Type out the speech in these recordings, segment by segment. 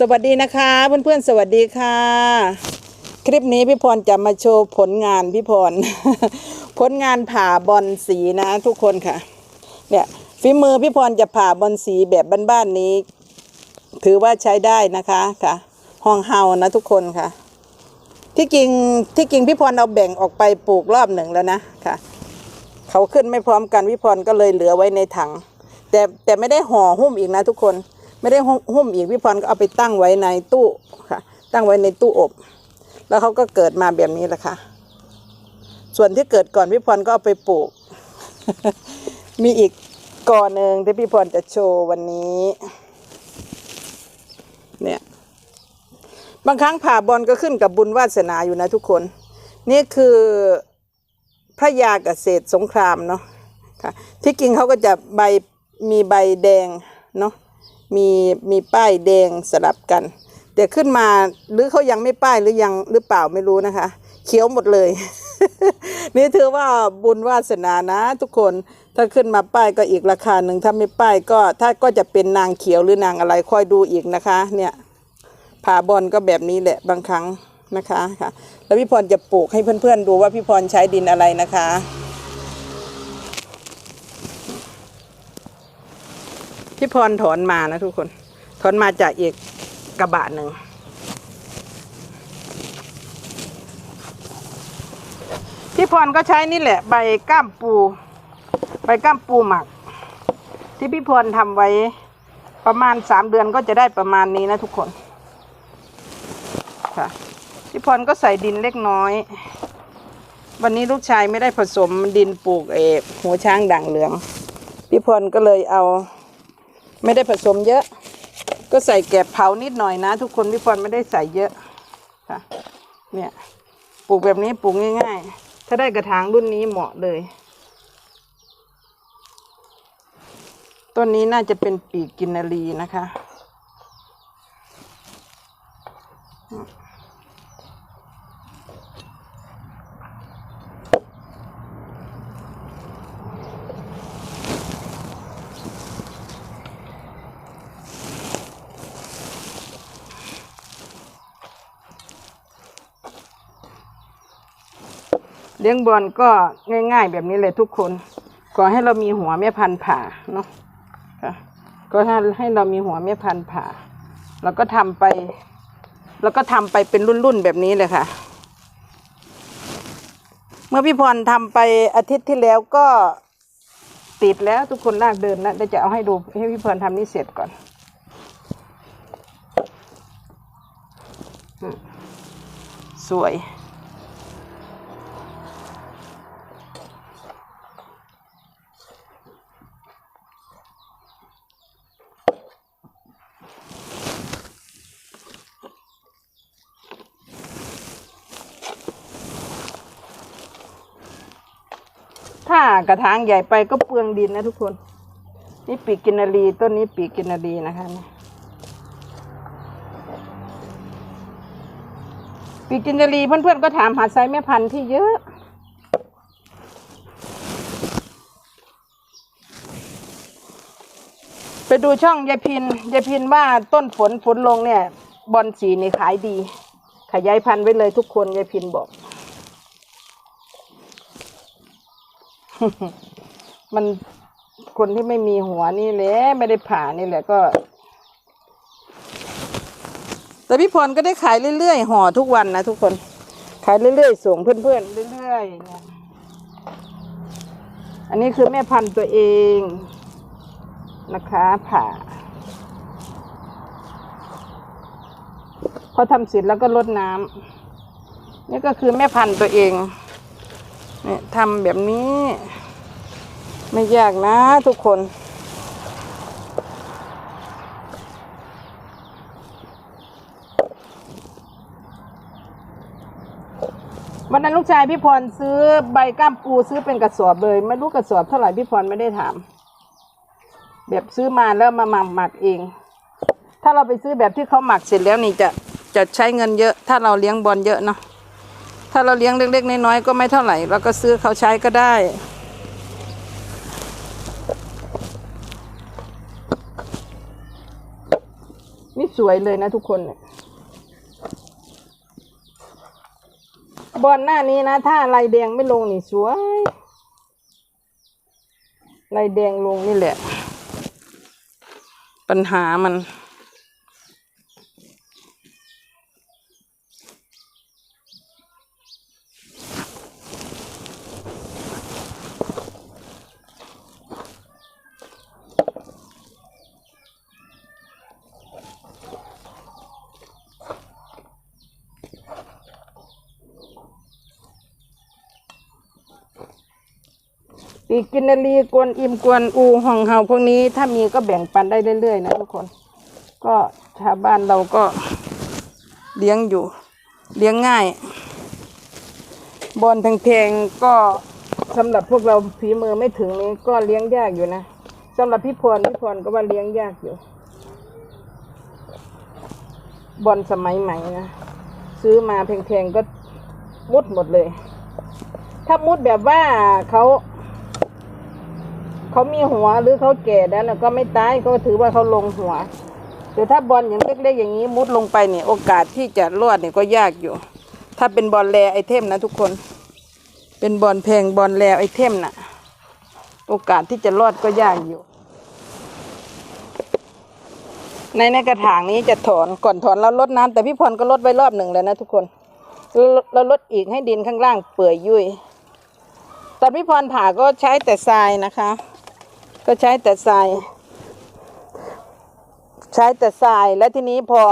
สวัสดีนะคะเพื่อนๆสวัสดีค่ะ คลิปนี้พี่พรจะมาโชว์ผลงานพี่พร ผลงานผ่าบอลสีนะทุกคนค่ะ เนี่ยฝีมือพี่พรจะผ่าบอลสีแบบบ้านๆนี้ ถือว่าใช้ได้นะคะค่ะ ห้องเฮานะทุกคนค่ะ ที่จริงที่จริงพี่พรเอาแบ่งออกไปปลูกรอบหนึ่งแล้วนะค่ะ เขาขึ้นไม่พร้อมกันพี่พรก็เลยเหลือไว้ในถัง แต่แต่ไม่ได้ห่อหุ้มอีกนะทุกคน ไม่ได้หุ้มอีกพี่พรก็เอาไปตั้งไว้ในตู้ค่ะ ตั้งไว้ในตู้อบ แล้วเขาก็เกิดมาแบบนี้แหละค่ะ ส่วนที่เกิดก่อนพี่พรก็เอาไปปลูก มีอีกก่อนหนึ่งที่พี่พรจะโชว์วันนี้ เนี่ย บางครั้งผ่าบอลก็ขึ้นกับบุญวาสนาอยู่นะทุกคน นี่คือพระยาเกษตรสงครามเนาะค่ะ ที่จริงเขาก็จะใบมีใบแดงเนาะ มีมีป้ายแดงสลับกัน แต่ขึ้นมาหรือเขายังไม่ป้ายหรือยังหรือเปล่าไม่รู้นะคะ เขียวหมดเลย นี่ถือว่าบุญวาสนานะ ทุกคนถ้าขึ้นมาป้ายก็อีกราคาหนึ่งถ้าไม่ป้ายก็ถ้าก็จะเป็นนางเขียวหรือนางอะไรค่อยดูอีกนะคะ เนี่ยผ่าบอลก็แบบนี้แหละบางครั้งนะคะค่ะ แล้วพี่พรจะปลูกให้เพื่อนๆดูว่าพี่พรใช้ดินอะไรนะคะ พี่พรถอนมานะทุกคน ถอนมาจากอีกกระบะหนึ่งพี่พรก็ใช้นี่แหละ ใบก้ามปู ใบก้ามปูหมัก ที่พี่พรทำไว้ประมาณสามเดือนก็จะได้ประมาณนี้นะทุกคนค่ะพี่พรก็ใส่ดินเล็กน้อย วันนี้ลูกชายไม่ได้ผสมดินปลูกเอหัวช้างด่างเหลืองพี่พรก็เลยเอา ไม่ได้ผสมเยอะ ก็ใส่แกบเผานิดหน่อยนะ ทุกคนพี่พรไม่ได้ใส่เยอะค่ะเนี่ยปลูกแบบนี้ปลูกง่าย ๆ ถ้าได้กระถางรุ่นนี้เหมาะเลยต้นนี้น่าจะเป็นปีกกินนารีนะคะ เลี้ยงบอลก็ง่าย ๆ แบบนี้เลยทุกคนขอให้เรามีหัวแม่พันธุ์ผ่าเนาะค่ะก็ให้ให้เรามีหัวแม่พันธุ์ผ่า แล้วก็ทำไป แล้วก็ทำไปเป็นรุ่นๆแบบนี้เลยค่ะ เมื่อพี่พรทำไปอาทิตย์ที่แล้วก็ติดแล้วทุกคนลากเดินนะเดี๋ยวจะเอาให้ดูให้พี่พรทำนี่เสร็จก่อนสวยากระถางใหญ่ไปก็เปลืองดินนะทุกคน นี่ปีกกินนารีต้นนี้ปีกกินนารีนะคะนี่ปีกกินนารีเพื่อนๆก็ถามหาไซส์แม่พันธุ์ที่เยอะไปดูช่องยายพินยายพินว่าต้นฝนฝนลงเนี่ย บอลสีนี่ขายดี ขยายพันธุ์ไว้เลยทุกคนยายพินบอก มันคนที่ไม่มีหัวนี่แหละไม่ได้ผ่านี่แหละก็ แต่พี่พรก็ได้ขายเรื่อยๆห่อทุกวันนะทุกคน ขายเรื่อยๆส่งเพื่อนๆเรื่อยๆเนี่ยอันนี้คือแม่พันธุ์ตัวเองนะคะผ่าพอทำเสร็จแล้วก็ลดน้ำนี่ก็คือแม่พันธุ์ตัวเอง เนี่ยทำแบบนี้ ไม่ยากนะทุกคน วันนั้นลูกชายพี่พรซื้อใบก้ามปูซื้อเป็นกระสอบเลย ไม่รู้กระสอบเท่าไหร่พี่พรไม่ได้ถาม แบบซื้อมาแล้วมาหมักหมักเอง ถ้าเราไปซื้อแบบที่เขาหมักเสร็จแล้วนี่จะจะใช้เงินเยอะ ถ้าเราเลี้ยงบอลเยอะเนาะ ถ้าเราเลี้ยงเล็ก ๆ น้อยๆก็ไม่เท่าไหร่เราก็ซื้อเขาใช้ก็ได้ นี่สวยเลยนะทุกคนเนี่ยบอลหน้านี้นะ ถ้าลายแดงไม่ลงนี่สวยลายแดงลงนี่แหละ ปัญหามัน ปีกินนารีกวนอิมกวนอูห้องเฮาพวกนี้ถ้ามีก็แบ่งปันได้เรื่อยๆนะทุกคน ก็ชาวบ้านเราก็เลี้ยงอยู่ เลี้ยงง่าย บอลแพงๆก็สำหรับพวกเราฝีมือไม่ถึงนี้ก็เลี้ยงยากอยู่นะสำหรับพี่พรพี่พรก็ว่าเลี้ยงยากอยู่ บอลสมัยใหม่นะซื้อมาแพงๆก็มุดหมดเลย ถ้ามุดแบบว่าเขา เขามีหัวหรือเขาแก่แล้วก็ไม่ตายก็ถือว่าเขาลงหัว แต่ถ้าบอลอย่างเล็กๆอย่างนี้มุดลงไปเนี่ยโอกาสที่จะรอดเนี่ยก็ยากอยู่ ถ้าเป็นบอลแรไอเทมนะทุกคน เป็นบอลแพงบอลแรไอเทมน่ะ โอกาสที่จะรอดก็ยากอยู่ ในในกระถางนี้จะถอนก่อนถอนแล้วลดน้ำแต่พี่พรก็ลดไว้รอบหนึ่งแล้วนะทุกคนแล้วลดอีกให้ดินข้างล่างเปื่อยยุ่ยตอนพี่พรผ่าก็ใช้แต่ทรายนะคะ ก็ใช้แต่ทรายใช้แต่ทรายและทีนี้พอ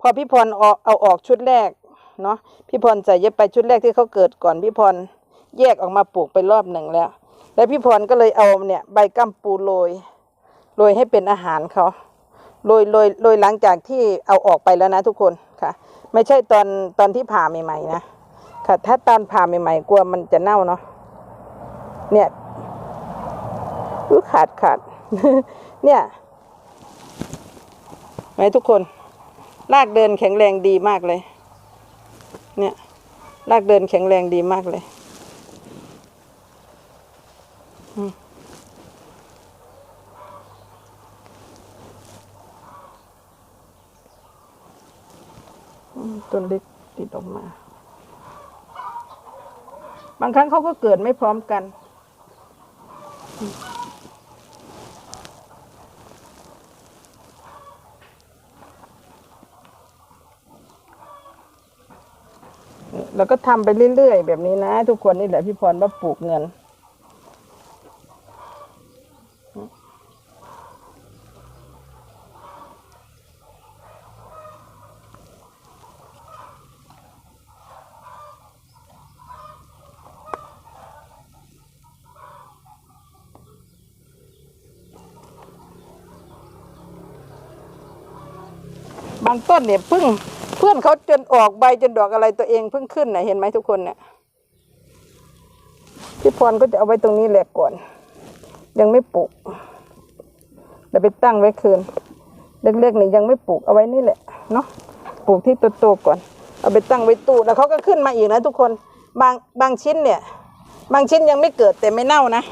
พอพี่พรเอาเอาออกชุดแรกเนาะพี่พรใส่เย็บไปชุดแรกที่เขาเกิดก่อนพี่พรแยกออกมาปลูกไปรอบหนึ่งแล้ว แล้วพี่พรก็เลยเอาเนี่ยใบกัมปูโรยโรยให้เป็นอาหารเขาโรยโรยโรยหลังจากที่เอาออกไปแล้วนะทุกคนค่ะ ไม่ใช่ตอนตอนที่ผ่าใหม่ๆนะค่ะ ถ้าตอนผ่าใหม่ๆกลัวมันจะเน่าเนาะเนี่ย อุ๊ยขาดขาด เนี่ยไหมทุกคนลากเดินแข็งแรงดีมากเลย เนี่ยลากเดินแข็งแรงดีมากเลยต้นเล็กติดออกมา บางครั้งเขาก็เกิดไม่พร้อมกัน แล้วก็ทำไปเรื่อยๆ แบบนี้นะ ทุกคนนี่แหละพี่พรว่าปลูกเงิน บางต้นเนี่ยพิ่ง เพื่อนเขาจนออกใบจนดอกอะไรตัวเองเพิ่งขึ้นนะเห็นไหมทุกคนเนี่ยพี่พรก็จะเอาไว้ตรงนี้แหละก่อน ยังไม่ปลูกเดี๋ยวไปตั้งไว้คืนเล็กๆนี่ยังไม่ปลูกเอาไว้นี่แหละเนาะปลูกที่โตๆก่อน เอาไปตั้งไว้ตู้แล้วเขาก็ขึ้นมาอีกนะทุกคนบางบางชิ้นเนี่ย บางชิ้นยังไม่เกิดแต่ไม่เน่านะ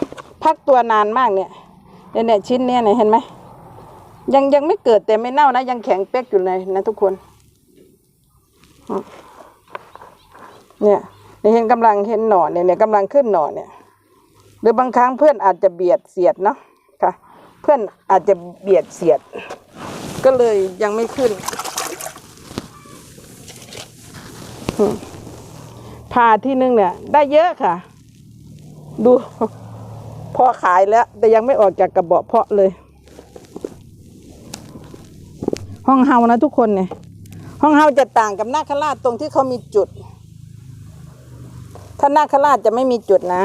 พักตัวนานมากเนี่ยเนี่ยเนี่ยชิ้นเนี้ยเนี่ยเห็นไหมยังยังไม่เกิดแต่ไม่เน่านะ ยังแข็งเป๊กอยู่เลยนะทุกคน เนี่ยเนี่เห็นกำลังเห็นหน่อเนี่ยเนี่ยกำลังขึ้นหน่อเนี่ย หรือบางครั้งเพื่อนอาจจะเบียดเสียดเนาะค่ะ เพื่อนอาจจะเบียดเสียด ก็เลยยังไม่ขึ้นพาที่นึงเนี่ย ได้เยอะค่ะ ดูพอขายแล้ว แต่ยังไม่ออกจากกระบอกเพาะเลย ห้องเฮานะทุกคนเนี่ย ห้องเฮาจะต่างกับนาคราชตรงที่เขามีจุด ถ้านาคราชจะไม่มีจุดนะ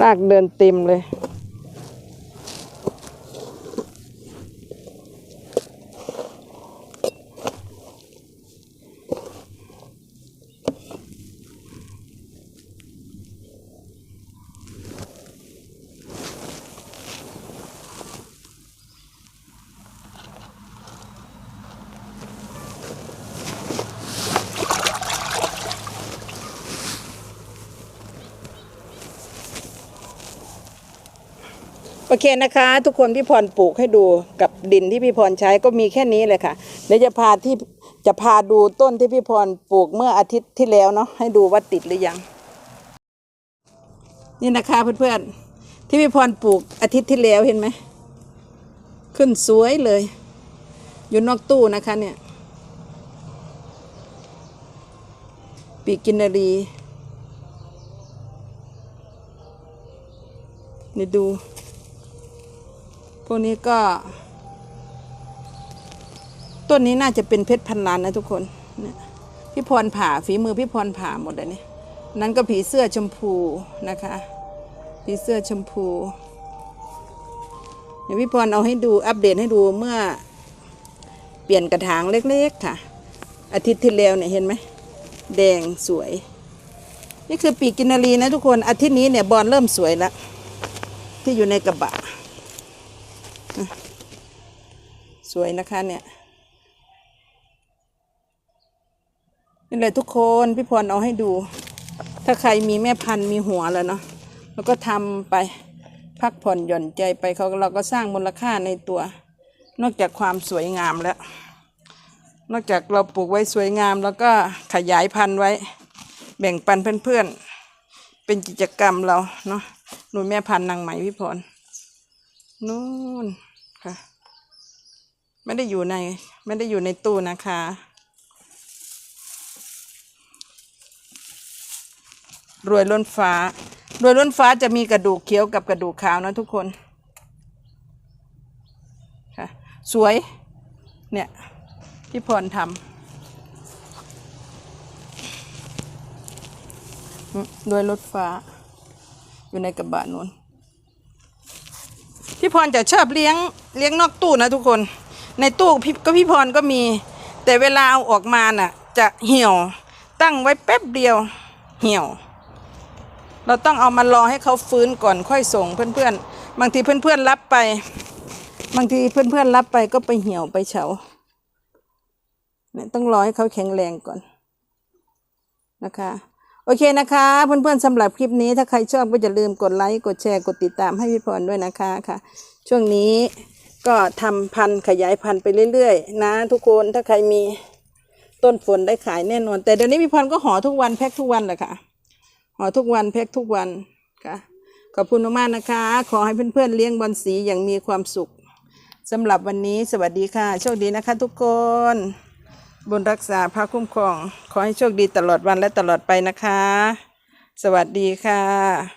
รากเดินเต็มเลย อเคนะคะ ทุกคนพี่พรปลูกให้ดูกับดินที่พี่พรใช้ก็มีแค่นี้เลยค่ะเดี๋ยวจะพาที่จะพาดูต้นที่พี่พรปลูกเมื่ออาทิตย์ที่แล้วเนาะให้ดูว่าติดหรือยัง นี่นะคะเพื่อนๆที่พี่พรปลูกอาทิตย์ที่แล้วเห็นไหมขึ้นสวยเลย อยู่นอกตู้นะคะเนี่ยปีกินรีนี่ดู พวกนี้ก็ ต้นนี้น่าจะเป็นเพชรพันล้านนะทุกคนเนี่ยพี่พรผ่าฝีมือพี่พรผ่าหมดเลยนี่นั้นก็ผีเสื้อชมพูนะคะ ผีเสื้อชมพูเดี๋ยวพี่พรเอาให้ดูอัปเดตให้ดูเมื่อเปลี่ยนกระถางเล็กๆค่ะ อาทิตย์ที่แล้วเนี่ยเห็นไหมแดงสวย นี่คือปีกกินนารีนะทุกคนอาทิตย์นี้เนี่ยบอลเริ่มสวยแล้วที่อยู่ในกระบะ สวยนะคะเนี่ย นี่เลยทุกคนพี่พรเอาให้ดู ถ้าใครมีแม่พันธุ์มีหัวแล้วเนาะแล้วก็ทำไปพักผ่อนหย่อนใจไปเขาเราก็สร้างมูลค่าในตัว นอกจากความสวยงามแล้ว นอกจากเราปลูกไว้สวยงาม แล้วก็ขยายพันธุ์ไว้ แบ่งปันเพื่อนๆ เป็นกิจกรรมเราเนาะหนูแม่พันธุ์นางไหมพี่พร นู่นค่ะ ไม่ได้อยู่ใน ไม่ได้อยู่ในตู้นะคะ รวยล้นฟ้า รวยล้นฟ้าจะมีกระดูกเขียวกับกระดูกขาวนะทุกคน ค่ะ สวย เนี่ยพี่พรทำอืมด้วยรถฟ้า อยู่ในกระบะนู้น พี่พรจะชอบเลี้ยงเลี้ยงนอกตู้นะทุกคน ในตู้พี่ก็พี่พรก็มี แต่เวลาเอาออกมาน่ะ จะเหี่ยว ตั้งไว้แป๊บเดียว เหี่ยว เราต้องเอามารอให้เขาฟื้นก่อนค่อยส่งเพื่อนๆ บางทีเพื่อนๆรับไป บางทีเพื่อนๆรับไปก็ไปเหี่ยวไปเฉาเนี่ยต้องรอให้เขาแข็งแรงก่อนนะคะ โอเคนะคะ เพื่อนๆสำหรับคลิปนี้ถ้าใครชอบก็อย่าลืมกดไลค์กดแชร์กดติดตามให้พี่พรด้วยนะคะค่ะ ช่วงนี้ก็ทำพันธุ์ขยายพันธุ์ไปเรื่อยๆ นะ ทุกคนถ้าใครมีต้นฝนได้ขายแน่นอน แต่เดี๋ยวนี้พี่พรก็ห่อทุกวันแพ็คทุกวันแหละค่ะห่อทุกวันแพ็คทุกวันค่ะขอบคุณมากๆนะคะ ขอให้เพื่อนๆเลี้ยงบอลสีอย่างมีความสุขสำหรับวันนี้สวัสดีค่ะ โชคดีนะคะทุกคน บุญรักษาพระคุ้มครอง ขอให้โชคดีตลอดวันและตลอดไปนะคะ สวัสดีค่ะ